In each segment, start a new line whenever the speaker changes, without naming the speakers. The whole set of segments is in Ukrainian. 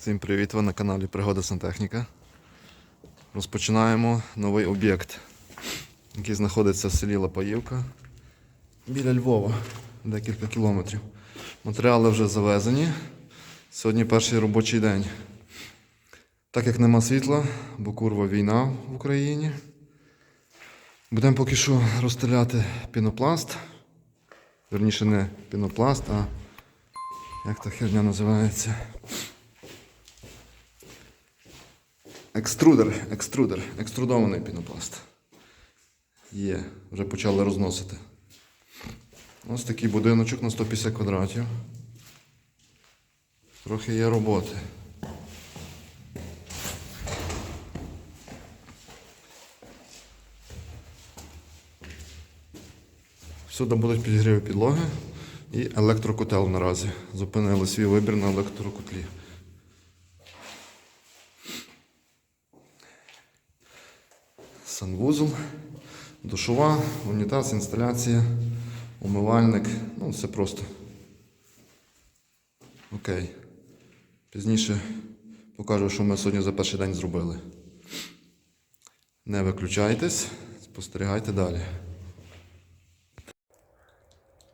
Всім привіт! Ви на каналі Пригода Сантехніка. Розпочинаємо новий об'єкт, який знаходиться в селі Лапаївка біля Львова, декілька кілометрів. Матеріали вже завезені. Сьогодні перший робочий день. Так як нема світла, бо курва війна в Україні. Будемо поки що розстріляти пінопласт. Верніше не пінопласт, а як та херня називається? Екструдер, екструдер, екструдований пінопласт. Є, вже почали розносити. Ось такий будиночок на 150 квадратів. Трохи є роботи. Всюди будуть підігріви підлоги і електрокотел наразі. Зупинили свій вибір на електрокотлі. Санвузол, душова, унітаз, інсталяція, умивальник. Ну, все просто. Окей. Пізніше покажу, що ми сьогодні за перший день зробили. Не виключайтесь, спостерігайте далі.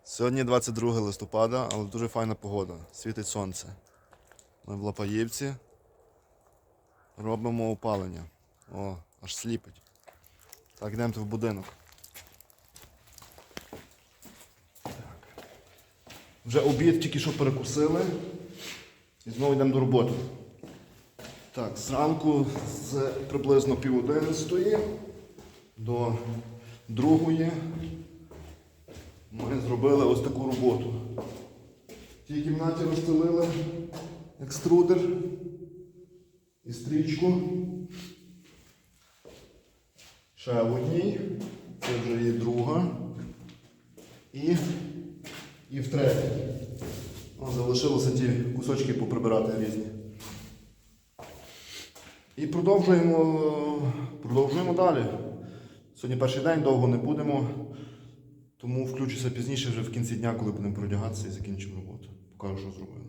Сьогодні 22 листопада, але дуже файна погода. Світить сонце. Ми в Лапаївці робимо опалення. О, аж сліпить. Так, йдемо в будинок. Так. Вже обід тільки що перекусили. І знову йдемо до роботи. Так, зранку з приблизно пів одинадцятої до другої ми зробили ось таку роботу. В тій кімнаті розстелили екструдер і стрічку. Ще в одній, це вже є друга. І, і в третій. О, залишилося ті кусочки поприбирати різні. І продовжуємо, продовжуємо далі. Сьогодні перший день, довго не будемо. Тому включуся пізніше вже в кінці дня, коли будемо продягатися і закінчимо роботу. Покажу, що зробили.